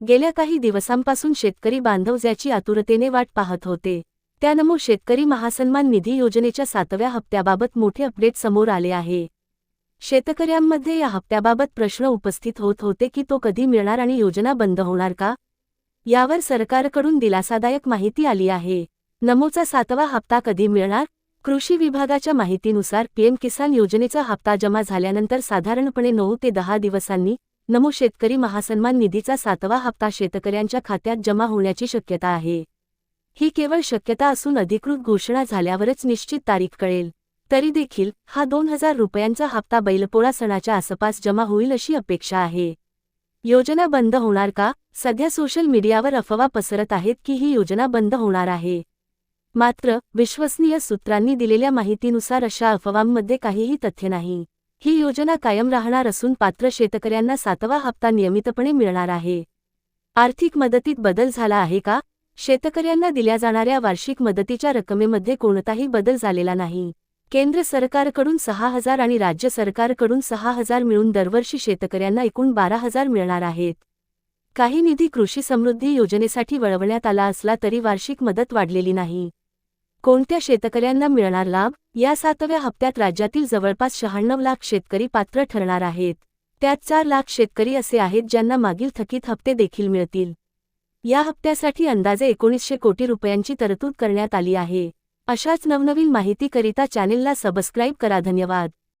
गेल्या काही दिवसांपासून शेतकरी बांधव ज्याची आतुरतेने वाट पाहत होते त्यानमो शेतकरी महासन्मान निधी योजनेच्या सातव्या हप्त्याबाबत मोठे अपडेट समोर आले आहे. शेतकऱ्यांमध्ये या हप्त्याबाबत प्रश्न उपस्थित होत होते की तो कधी मिळणार आणि योजना बंद होणार का? यावर सरकारकडून दिलासादायक माहिती आली आहे. नमोचा सातवा हप्ता कधी मिळणार? कृषी विभागाच्या माहितीनुसार पीएम किसान योजनेचा हप्ता जमा झाल्यानंतर साधारणपणे नऊ ते दहा दिवसांनी नमो शेतकरी महासन्मान निधीचा सातवा हप्ता शेतकऱ्यांच्या खात्यात जमा होण्याची शक्यता आहे. ही केवळ शक्यता असून अधिकृत घोषणा झाल्यावरच निश्चित तारीख कळेल. तरी देखील हा दोन हजार रुपयांचा हप्ता बैलपोळा सणाच्या आसपास जमा होईल अशी अपेक्षा आहे. योजना बंद होणार का? सध्या सोशल मीडियावर अफवा पसरत आहेत की ही योजना बंद होणार आहे? मात्र विश्वसनीय सूत्रांनी दिलेल्या माहितीनुसार अशा अफवांमध्ये काहीही तथ्य नाही. ही योजना कायम राहणार असून पात्र शेतकऱ्यांना सातवा हप्ता नियमितपणे मिळणार आहे. आर्थिक मदतीत बदल झाला आहे का? शेतकऱ्यांना दिल्या जाणाऱ्या वार्षिक मदतीच्या रकमेमध्ये कोणताही बदल झालेला नाही. केंद्र सरकारकडून सहा हजार आणि राज्य सरकारकडून सहा हजार मिळून दरवर्षी शेतकऱ्यांना एकूण बारा हजार मिळणार आहेत. काही निधी कृषी समृद्धी योजनेसाठी वळवण्यात आला असला तरी वार्षिक मदत वाढलेली नाही. कोणत्या शेतकऱ्यांना मिळणार लाभ? या सातव्या हप्त्यात राज्यातील जवळपास शहाण्णव लाख शेतकरी पात्र ठरणार आहेत. त्यात चार लाख शेतकरी असे आहेत ज्यांना मागील थकीत हप्ते देखील मिळतील. या हप्त्यासाठी अंदाजे एकोणीसशे कोटी रुपयांची तरतूद करण्यात आली आहे. अशाच नवनवीन माहितीकरिता चॅनेलला सबस्क्राईब करा. धन्यवाद.